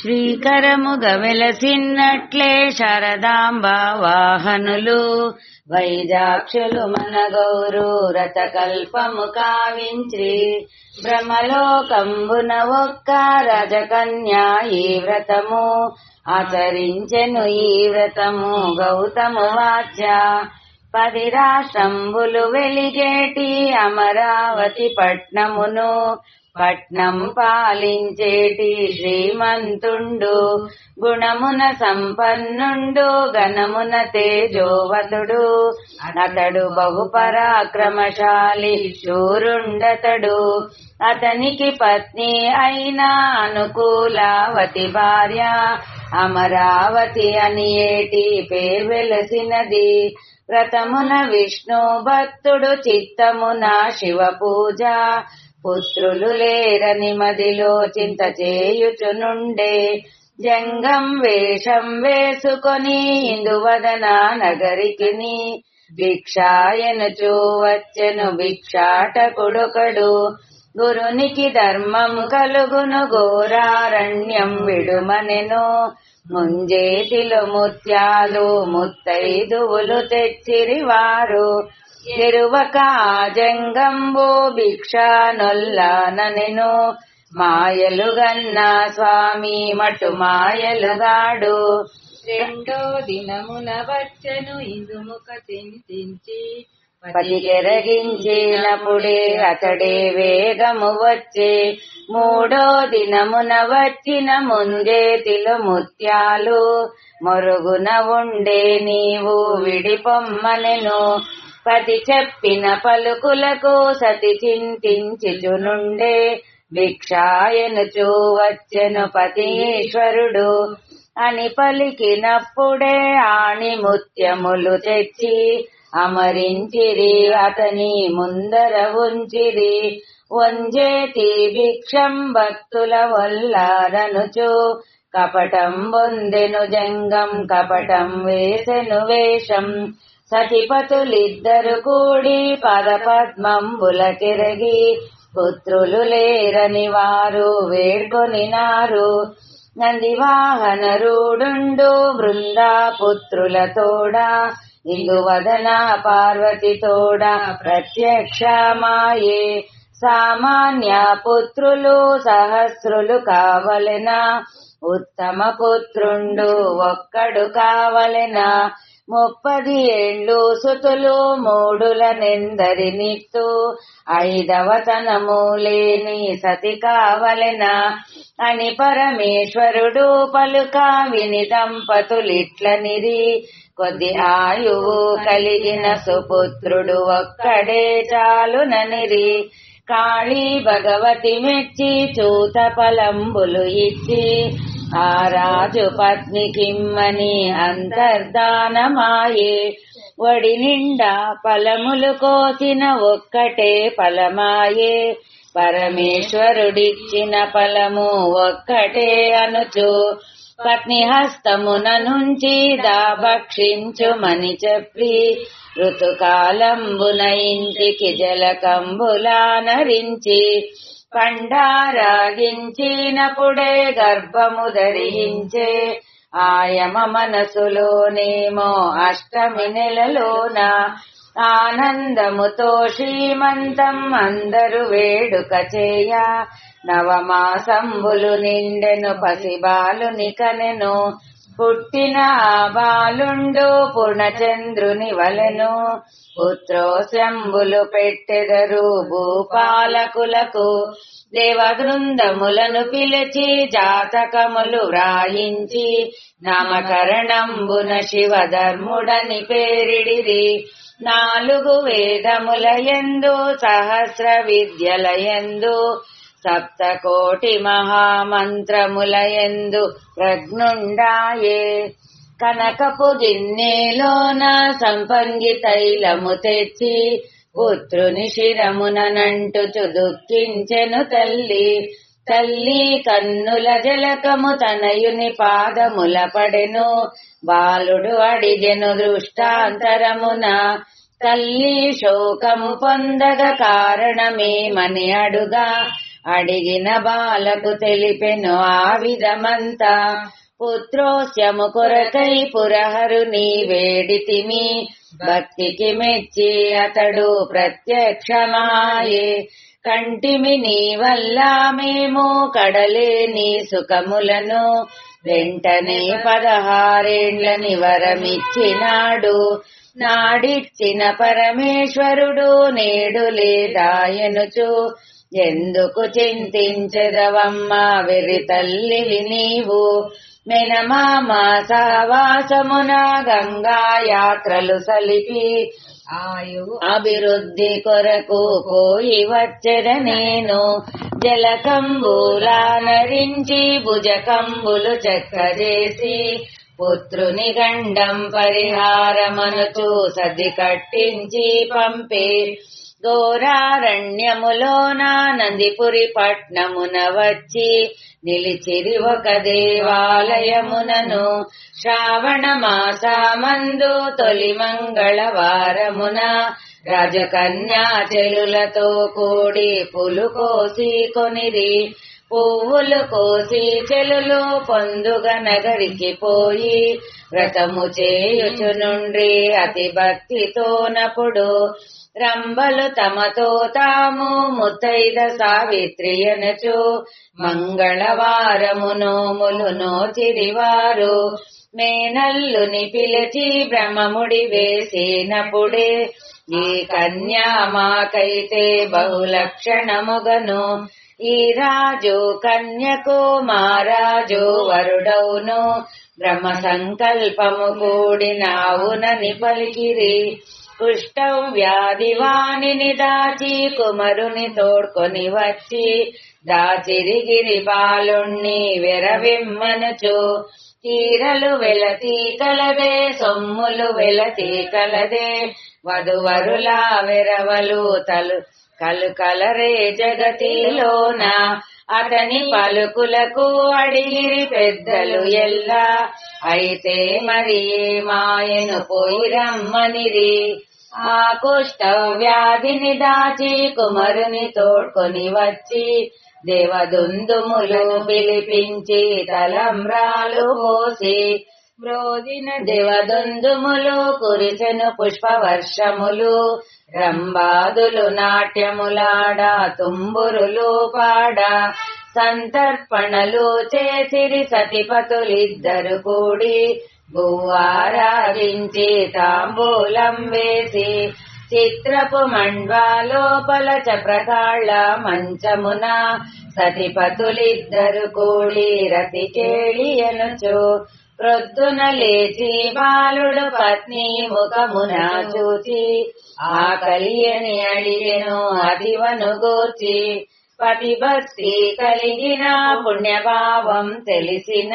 శ్రీకరముగ వెలసిన్నట్లే శారదాంబ వాహనులు వైజాక్షులు మన గౌరు రథకల్పము కావించి భ్రమలోకంబున ఒక్క రజకన్యా ఈ వ్రతము. ఆచరించెను ఈ వ్రతము గౌతము వాచ్య. పది రాష్ట్రంబులు వెలిగేటి అమరావతి పట్నమును. పట్నం పాలించేటి శ్రీమంతుండు గుణమున సంపన్నుండు గణమున తేజోవతుడు. అతడు బహుపరాక్రమశాలి శూరుండతడు. అతనికి పత్ని అయిన అనుకూలావతి భార్య అమరావతి అని ఏటి పేరు వెలసినది. వ్రతమున విష్ణు భక్తుడు చిత్తమున శివ పూజ పుత్రులు లేరని మదిలో చింత చేయుచునుండే. జంగం వేషం వేసుకొని ఇందువదన నగరికిని భిక్షాయనుచూ వచ్చెను భిక్షాటకుడొకడు గురునికి ధర్మం కలుగును ఘోరారణ్యం విడుమనెను. ముంజేతిలో ముత్యాలు ముత్తైదువులు తెచ్చిరి వారు ఎరువక జంగంబో భిక్షానొల్లానెను మాయలుగన్న స్వామి మటు మాయలుగాడు రెండో దినమున వచ్చెను ఇందుముఖ చింతించి పతికెరగించినప్పుడే అతడే వేగము వచ్చే. మూడో దినమున వచ్చిన ముంజేతిలో ముత్యాలు మొరుగున ఉండే నీవు విడిపొమ్మనెను. పతి చెప్పిన పలుకులకు సతి చింతించుచునుండే భిక్షాయనుచూ వచ్చెను పతీశ్వరుడు. అని పలికినప్పుడే ఆణి ముత్యములు తెచ్చి అమరించిరి అతని ముందర ఉంచిరి. వంజేతి భిక్షం భక్తుల వల్లారనుచు కపటం బొందెను జంగం కపటం వేసెను వేషం. సతిపతులిద్దరు కూడి పదపద్మంబుల తిరిగి పుత్రులు లేరని వారు వేడ్కొనినారు. నందివాహన రూడుండు బృందా పుత్రుల తోడా ఇందువదన పార్వతి తోడా ప్రత్యక్షమాయే. సామాన్య పుత్రులు సహస్రులు కావలెనా ఉత్తమ పుత్రుండు ఒక్కడు కావలెనా ముప్పది ఏళ్ళు సుతులు మూడుల నెందరినిత్తు ఐదవ తనము లేని సతి కావలెనా. అని పరమేశ్వరుడు పలుక విని దంపతులిట్లనిరి. కొద్ది ఆయువు కలిగిన సుపుత్రుడు ఒక్కడే చాలుననిరి. కాళీ భగవతి మెచ్చి చూత పలంబులు ఇచ్చి ఆ రాజు పత్ని కిమ్మని అంతర్ధానమాయే వడి నిండా ఫలములు కోసిన ఒక్కటే ఫలమాయే. పరమేశ్వరుడిచ్చిన ఫలము ఒక్కటే అనుచు. పత్ని హస్తమున నుంచి దాభక్షించుమని చెప్పి ఋతుకాలంబున ఇంటికి జలకంబులానరించి. పండారాగించినప్పుడే గర్భము ధరించే ఆయమ మనసులోనేమో అష్టమి నెలలోన ఆనందముతో శ్రీమంతం అందరు వేడుక చేయ. నవమాసంబులు నిండెను పసిబాలుని కనెను పుట్టిన బాలుండు పూర్ణచంద్రుని వలెను. పుత్రోశంబులు పెట్టెదరు భూపాలకులకు. దేవబృందములను పిలిచి జాతకములు వ్రాయించి నామకరణంబున శివధర్ముడని పేరిడిరి. నాలుగు వేదముల ఎందు సహస్ర విద్యలయందు సప్తకోటి మహామంత్రములయందు ప్రజ్ఞుండాయే కనకపు గిన్నెలోన సంపంగి తైలము తెచ్చి పుత్రుని శిరమునంటుచు దుఃఖించెను తల్లి తల్లి కన్నుల జలకము తనయుని పాదముల పడెను బాలుడు అడిగెను దృష్టాంతరమున తల్లి శోకము పొందగ కారణమేమని అడుగా అడిగిన బాలకు తెలిపెను ఆ విధమంతా. పుత్రోస్యము కొరకై పురహరుని వేడితిమి భక్తికి మెచ్చి అతడు ప్రత్యక్షమాయే. కంటిమి నీ వల్ల మేము కడలేని సుఖములను వెంటనే పదహారేండ్లని వరమిచ్చినాడు నాడిచ్చిన పరమేశ్వరుడు నేడు లేదాయనుచు ఎందుకు చింతించెదవమ్మ వెరి తల్లివి నీవు మెనమామ సహవాసమున గంగా యాత్రలు సలిపి ఆయువు అభివృద్ధి కొరకు పోయి వచ్చెద నేను. జలకంబులా నరించి భుజకంబులు చెక్కజేసి పుత్రుని గండం పరిహారమనుచు సది కట్టించి పంపే. ఘోరారణ్యములోన నందిపురి పట్నమున వచ్చి నిలిచిరి ఒక దేవాలయమునను. శ్రావణ మాసమందు తొలి మంగళవారమున రాజకన్యా చెలులతో కూడి పులు కోసి కొనిరి. పువ్వులు కోసి చెలులు పొందుగ నగరికి పోయి వ్రతము చేయుచునుండ్రి అతి భక్తితోనప్పుడు రంబలు తమతో తాము ముత్తైద సావిత్రి అనచు మంగళవారము నోములు నోచిరివారు మేనల్లుని పిలిచి బ్రహ్మముడి వేసినప్పుడే ఈ కన్యా మాకైతే బహులక్షణముగను. ఈ రాజు కన్యకు మారాజు వరుడౌను బ్రహ్మ సంకల్పము కూడినావునని పలికిరి. కుష్టం వ్యాధి వాణిని దాచి కుమరుని తోడ్కొని వచ్చి దాచిరిగిరి బాలుణ్ణి విరవిమ్మనుచు. తీరలు వెలతి కలదే సొమ్ములు వెలతి కలదే వధువరులా వెరవలు తలు కలు కలరే జగతిలోన. అతని పలుకులకు అడిగిరి పెద్దలు ఎల్లా. అయితే మరి మాయను పోయి రమ్మనిరి ఆ కుష్ట వ్యాధిని దాచి కుమరుని తోడ్కొని వచ్చి దేవదుందుములు పిలిపించి తలంబ్రాలు పోసి బ్రోదిన దేవదుందుములు కురిసెను పుష్పవర్షములు రంబాదులు నాట్యములాడ తుంబురులు పాడ సంతర్పణలు చేసిరి సతిపతులిద్దరు కూడి భూవారాధించి తాంబూలం వేసి చిత్రపు మండ్వాలోపల చప్రకాళ్ళ మంచమున సతిపతులిద్దరు కూడి రతి చేళియనుచు ప్రొద్దున లేచి బాలుడు పత్ని ముఖమున చూచి ఆ కలియని అడిగెను అదివను గూర్చి. పతిభక్తి కలిగిన పుణ్యభావం తెలిసిన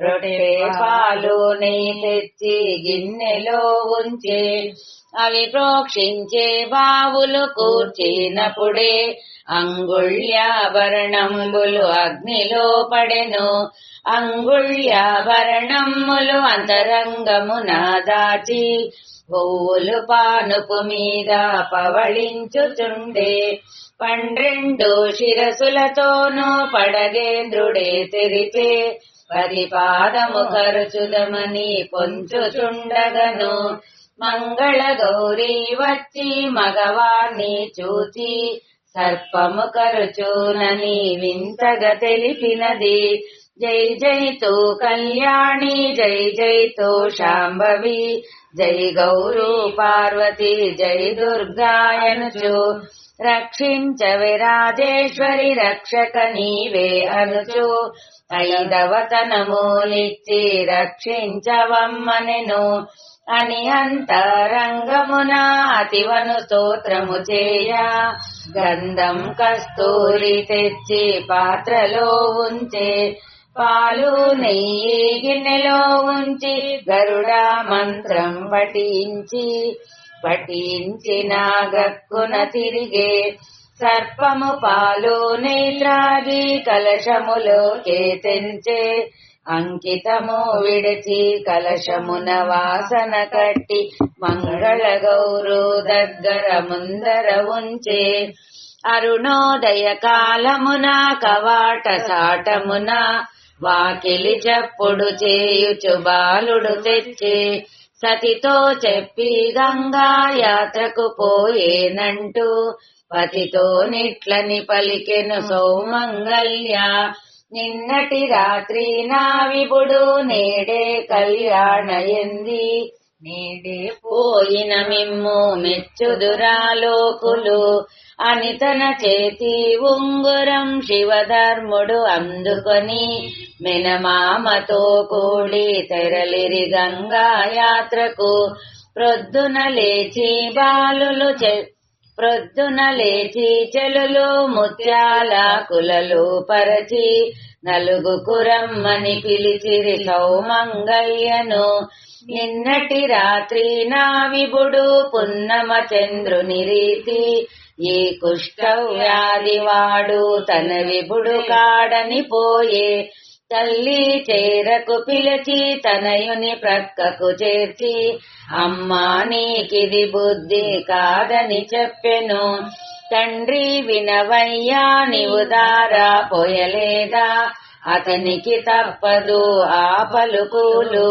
రొట్టె పాలు నెయ్యి తెచ్చి గిన్నెలో ఉంచి. అవి ప్రోక్షించే బావులు కూర్చినప్పుడే అంగుళ్యాభరణంబులు అగ్నిలో పడెను. అంగుళ్యాభరణములు అంతరంగమున దాచి పువ్వులు పానుపు మీద పవళించుచుండే. పన్నెండు శిరసులతోనూ పడగేంద్రుడే తెరిపే పరిపాదము ఖర్చుదమని పొంచుచుండగను. మంగళ గౌరీ వచ్చి మగవాణ్ణి చూచి సర్పము కరుచునని వింతగా తెలిపినది. జై జైతో కళ్యాణి జై జైతో శాంభవి జై గౌరు పార్వతి జై దుర్గాయనుచు. రక్షించ రాజేశ్వరి రక్షక నీవే అనుచు ఐదవతనమూలిచ్చి రక్షించవమ్మనెను అని అంతరంగమున అతివను స్తోత్రము చేయ గంధం కస్తూరి తెచ్చి పాత్రలో ఉంచే। పాలు నెయ్యి గిన్నెలో ఉంచి గరుడా మంత్రం పఠించి। పఠించిన గక్కున తిరిగే సర్పము పాలు నేత్రాది కలశములోకే తెంచే అంకితము విడిచి కలశమున వాసన కట్టి మంగళ గౌరు దగ్గర ముందర ఉంచే అరుణోదయ కాలమున కవాట సాటమున వాకిలి చప్పుడు చేయుచు బాలుడు తెచ్చే సతితో చెప్పి గంగా యాత్రకు పోయేనంటూ పతితో నిట్లని పలికెను సౌమంగల్య. నిన్నటి రాత్రి నా విపుడు నేడే కళ్యాణయంది నేడే పోయిన మిమ్ము మెచ్చుదురాలోకులు. అని తన చేతి ఉంగురం శివధర్ముడు అందుకొని మినమామతో కూడి తెరలిరి గంగా యాత్రకు ప్రొద్దున లేచి బాలులు చె- ప్రొద్దున లేచి చెలులు ముత్యాల కులలు పరచి నలుగు కురమ్మని పిలిచిరి సౌమంగయ్యను. నిన్నటి రాత్రి నా విభుడు పున్నమ చంద్రుని రీతి ఈ కుష్ఠవ్యాధి వాడు తన విభుడు కాడని పోయే తల్లి చేరకు పిలిచి తనయుని ప్రక్కకు చేర్చి అమ్మా నీకిది బుద్ధి కాదని చెప్పెను తండ్రి వినవయ్యా నీవు దారా పోయలేదా అతనికి తప్పదు ఆ పలుకులు.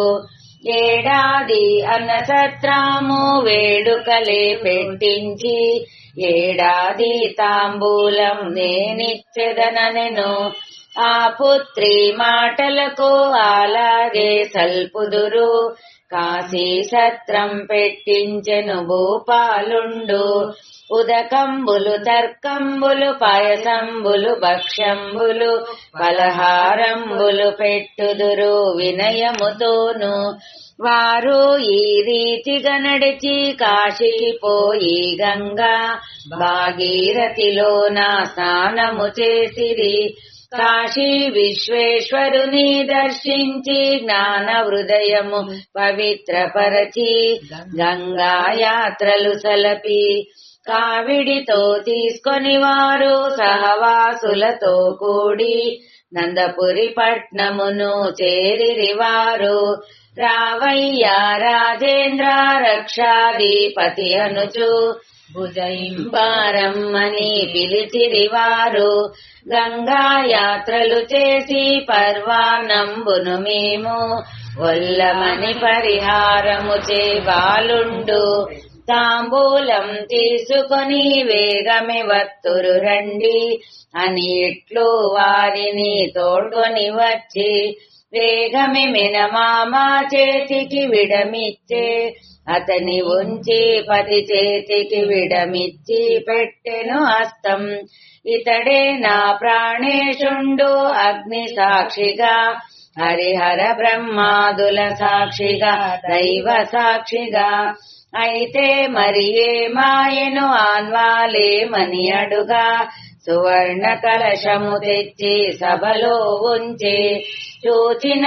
ఏడాది అన్నసత్రాము వేడుకలే పెట్టించి ఏడాది తాంబూలం నేనిచ్చెదనెను ఆ పుత్రి మాటలకు అలాగే సల్పుదురు. కాశీ సత్రం పెట్టించెను భూపాలుండు. ఉదకంబులు తర్కంబులు పాయసంబులు భక్ష్యంబులు పలహారంబులు పెట్టుదురు వినయముతోను. వారు ఈ రీతిగా నడిచి కాశీకి పోయి గంగా భాగీరథిలో నా స్నానము చేసిరి. కాశీ విశ్వేశ్వరుని దర్శించి జ్ఞాన హృదయము పవిత్రపరచి గంగా యాత్రలు సలపి. కావిడితో తీసుకొని వారు సహవాసులతో కూడి నందపురి పట్నమును చేరిరివారు. రావయ్య రాజేంద్ర రక్షాధిపతి అనుచు భుజయింపారమ్మని పిలిచిరి వారు గంగా యాత్రలు చేసి పర్వానంబును మేము. ఒల్లమని పరిహారము చే బాలుండు. తాంబూలం తీసుకొని వేగమే వత్తురు రండి. అని ఇట్లు వారిని తోడుకొని వచ్చి వేగమే మినమామ చేతికి విడమిచ్చే అతని ఉంచి పతి చేతికి విడమిచ్చి పెట్టెను హస్తం. ఇతడే నా ప్రాణేశుండు అగ్ని సాక్షిగా హరిహర బ్రహ్మాదుల సాక్షిగా దైవ సాక్షిగా. అయితే మరి ఏ మాయను ఆన్వాలేమని అడుగా. సువర్ణ కలశము తెచ్చి సభలో ఉంచి. చూచిన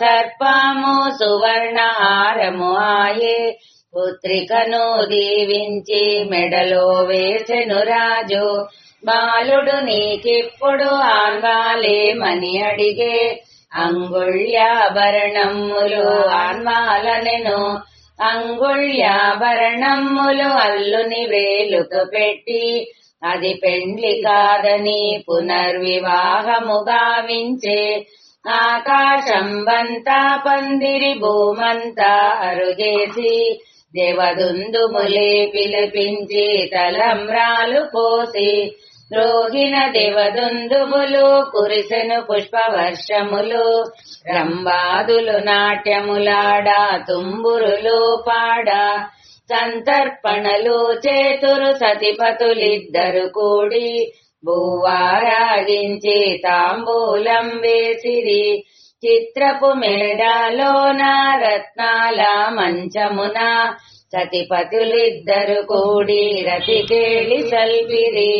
సర్పము సువర్ణ హారము ఆయే. పుత్రికను దీవించి మెడలో వేసెను రాజు. బాలుడు నీకిప్పుడు ఆన్వాలేమని అడిగే. అంగుళ్యాభరణములు ఆన్వాలనెను. అంగుళ్యాభరణములు అల్లుని వేలుకు పెట్టి అది పెండ్లి కాదని పునర్వివాహము గావించే ఆకాశం బంతా పందిరి భూమంతా అరుగేసి దేవదుందుములే పిలిపించి తలంబ్రాలు పోసి రోగిన దేవదుందుములు కురిసెను పుష్పవర్షములు రంబాదులు నాట్యములాడా తుంబురులు పాడా సంతర్పణలు చేతురు సతిపతులిద్దరు కూడి భూవారాగించి తాంబూలం వేసిరి చిత్రపు మేడాలోన రత్నాల మంచమున సతిపతులిద్దరు కూడి రతికేళి సల్పిరి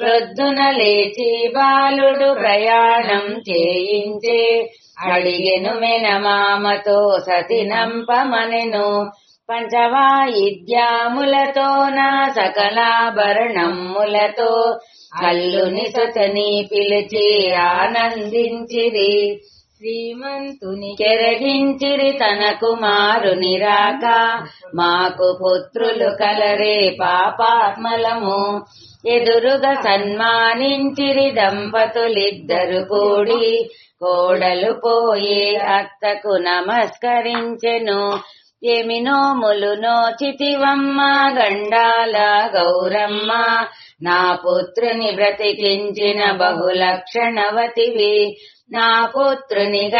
ప్రొద్దున లేచి బాలుడు ప్రయాణం చేయించే. అడిగెను మెనమామతో సతినంపమనెను. పంచవాయిద్యాములతో నా సకలాభరణములతో అల్లుని సతని పిలిచి ఆనందించిరి. శ్రీమంతుని చెరగించిరి తన కుమారుని రాక. మాకు పుత్రులు కలరే పాపాత్మలము. ఎదురుగా సన్మానించిరి దంపతులిద్దరు కూడి. కోడలు పోయి అత్తకు నమస్కరించెను. ఎమినోములు నోచితివమ్మ గండాల గౌరమ్మ. నా పుత్రుని బ్రతికించిన బహులక్షణవతివి. నా పుత్రుని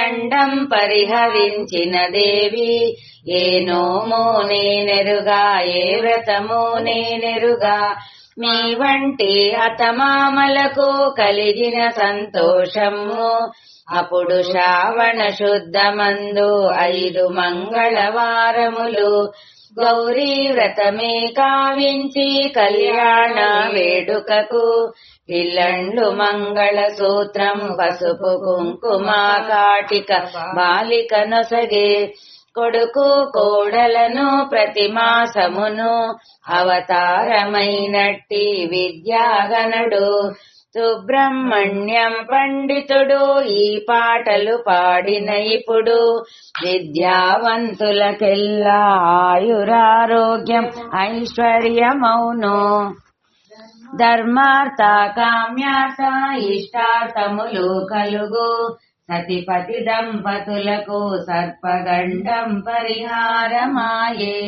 పరిహరించిన దేవి ఏ నోము నేనెరుగా ఏ వ్రతము నేనెరుగా మీ వంటి అతమామలకు కలిగిన సంతోషము. అప్పుడు శ్రావణ శుద్ధమందు ఐదు మంగళవారములు గౌరీ వ్రతమే కావించి కళ్యాణ వేడుకకు పిల్లండ్లు మంగళ సూత్రం పసుపు కుంకుమ కాటిక బాలిక నొసగే కొడుకు కోడలను ప్రతి మాసమును అవతారమైనట్టి విద్యాగణుడు. సుబ్రహ్మణ్యం పండితుడు ఈ పాటలు పాడిన ఇప్పుడు విద్యావంతులకెల్లా ఆయురారోగ్యం ఐశ్వర్యమౌను. ధర్మార్థ కామ్యార్థ ఇష్టార్థములు కలుగు సతిపతి దంపతులకు సర్పగండం పరిహారమాయే.